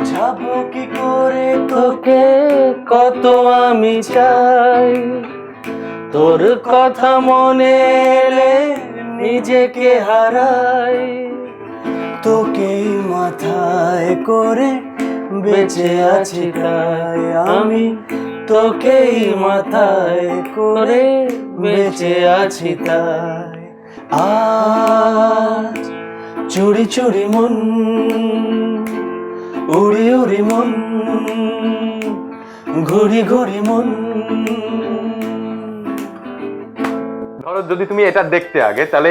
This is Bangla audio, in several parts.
বোঝাবো কি করে তোকে কত আমি চাই। তোর কথা মনে এলে নিজেকে হারাই। তোকে মাথায় করে বেঁচে আছি তাই আমি তোকেই মাথায় করে বেঁচে আছি তাই। আজ চুরি চুরি মন উড়ি উড়ি মন ঘুরি ঘুরি মন। ধরো যদি তুমি এটা দেখতে আগে তাহলে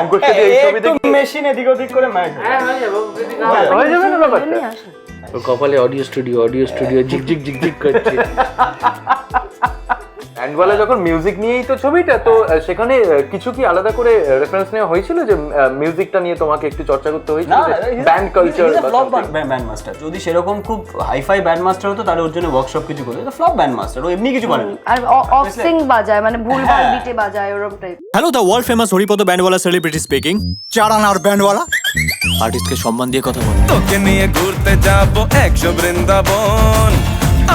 অঙ্কুশ যদি এই ছবি দেখি মেশিন এদিক ওদিক করে ম্যাচ হয়ে যাবে না ব্যাপারটা। তো কপালে অডিও স্টুডিও অডিও স্টুডিও জিগ জিগ জিগ জিগ করছে। ব্যান্ডওয়ালা যখন মিউজিক নিয়েই তো ছবিটা তো সেখানে কিছু কি আলাদা করে রেফারেন্স নেওয়া হয়েছিল যে মিউজিকটা নিয়ে তোমাকে একটু চর্চা করতে হয়েছিল? ব্যান্ড কালচার ব্যান্ড মাস্টার যদি সেরকম খুব হাইফাই ব্যান্ড মাস্টার হতো তাহলে ওর জন্য ওয়ার্কশপ কিছু করতো। তো ফ্লপ ব্যান্ড মাস্টার ও এমনি কিছু পারে আর অফ সিং বাজায় মানে ভুলভাল বিটে বাজায় ওরকম type hello the world famous Haripada ব্যান্ডওয়ালা celebrity speaking চারানার ব্যান্ডওয়ালা আর্টিস্টকে সম্মান দিয়ে কথা বলে। তোকে নিয়ে ঘুরতে যাব একশো বৃন্দাবন।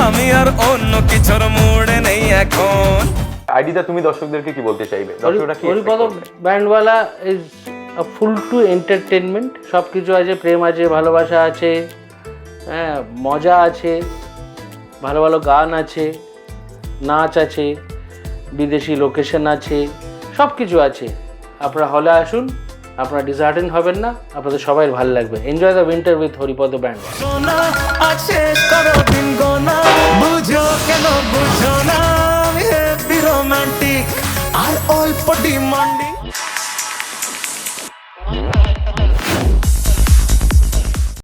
আমি আর অন্য কিছুর মুড়ে এখন। আইডিটা তুমি দর্শকদেরকে কি বলতে চাইবে? দর্শকরা কি হরিপদ ব্যান্ডওয়ালা ইজ ফুল টু এন্টারটেনমেন্ট সব কিছু আছে প্রেম আছে ভালোবাসা আছে হ্যাঁ মজা আছে ভালো ভালো গান আছে নাচ আছে বিদেশি লোকেশন আছে সব কিছু আছে। আপনারা হলে আসুন আপনারা ডিসহার্টেন হবেন না আপনাদের সবাই ভালো লাগবে। Enjoy the winter with Haripada band সোনা আর অল্প ডিমান্ডিং।